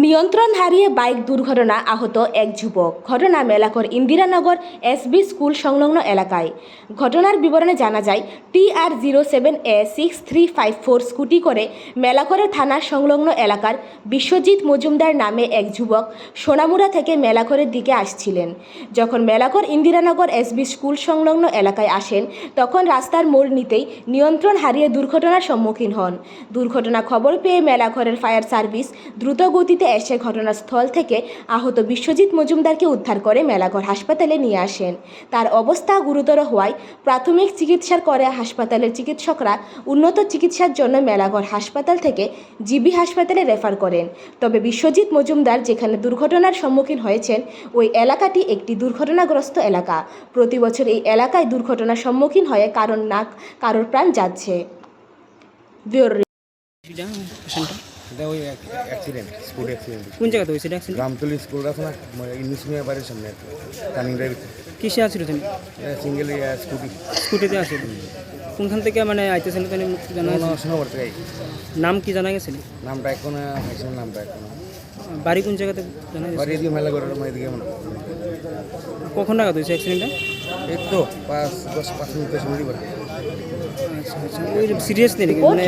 নিয়ন্ত্রণ হারিয়ে বাইক দুর্ঘটনা আহত এক যুবক। ঘটনা মেলাকর ইন্দিরানগর এসবি স্কুল সংলগ্ন এলাকায়। ঘটনার বিবরণে জানা যায়, T R zero seven A six three five four scooty করে মেলাকরের থানার সংলগ্ন এলাকার বিশ্বজিৎ মজুমদার নামে এক যুবক সোনামুড়া থেকে মেলাকরের দিকে আসছিলেন। যখন মেলাকর ইন্দিরানগর এসবি স্কুল সংলগ্ন এলাকায় আসেন, তখন রাস্তার মোড় নিতেই নিয়ন্ত্রণ হারিয়ে দুর্ঘটনার সম্মুখীন হন। দুর্ঘটনা খবর পেয়ে মেলাঘরের ফায়ার সার্ভিস দ্রুত গতিতে এসে ঘটনাস্থল থেকে আহত বিশ্বজিৎ মজুমদারকে উদ্ধার করে মেলাঘর হাসপাতালে নিয়ে আসেন। তার অবস্থা গুরুতর হওয়ায় প্রাথমিক চিকিৎসার করে হাসপাতালের চিকিৎসকরা উন্নত চিকিৎসার জন্য মেলাঘর হাসপাতাল থেকে জিবি হাসপাতালে রেফার করেন। তবে বিশ্বজিৎ মজুমদার যেখানে দুর্ঘটনার সম্মুখীন হয়েছেন, ওই এলাকাটি একটি দুর্ঘটনাগ্রস্ত এলাকা। প্রতি বছর এই এলাকায় দুর্ঘটনার সম্মুখীন হয়ে কারণ না, কারোর প্রাণ যাচ্ছে। ব্যুরো এটা ওই অ্যাক্সিডেন্ট স্কুল অ্যাক্সিডেন্ট কোন জায়গাতে হয়েছে? অ্যাক্সিডেন্ট রামতলি স্কুল আছে না? ইংলিশ মিডিয়াম বাড়ির সামনে টার্নিং ড্রাইভ কিসে আছিল তুমি? সিঙ্গেল স্কুটি স্কুটিতে আছিল? কোনখান থেকে মানে আইতেছিল তুমি জানা থেকে নাম কি জানা গেছিল নামটা এখন হাইছিল নামটা এখন। বাড়ি কোন জায়গাতে জানা গেছে? বাড়ি এদিকে মেলা করে এদিকে মনে কখন নাগাদ হয়েছে অ্যাক্সিডেন্টটা এই তো পাঁচ দশ পাঁচ মিনিট দশ মিনিট আচ্ছা আচ্ছা। ওই সিরিয়াস নেই নাকি মানে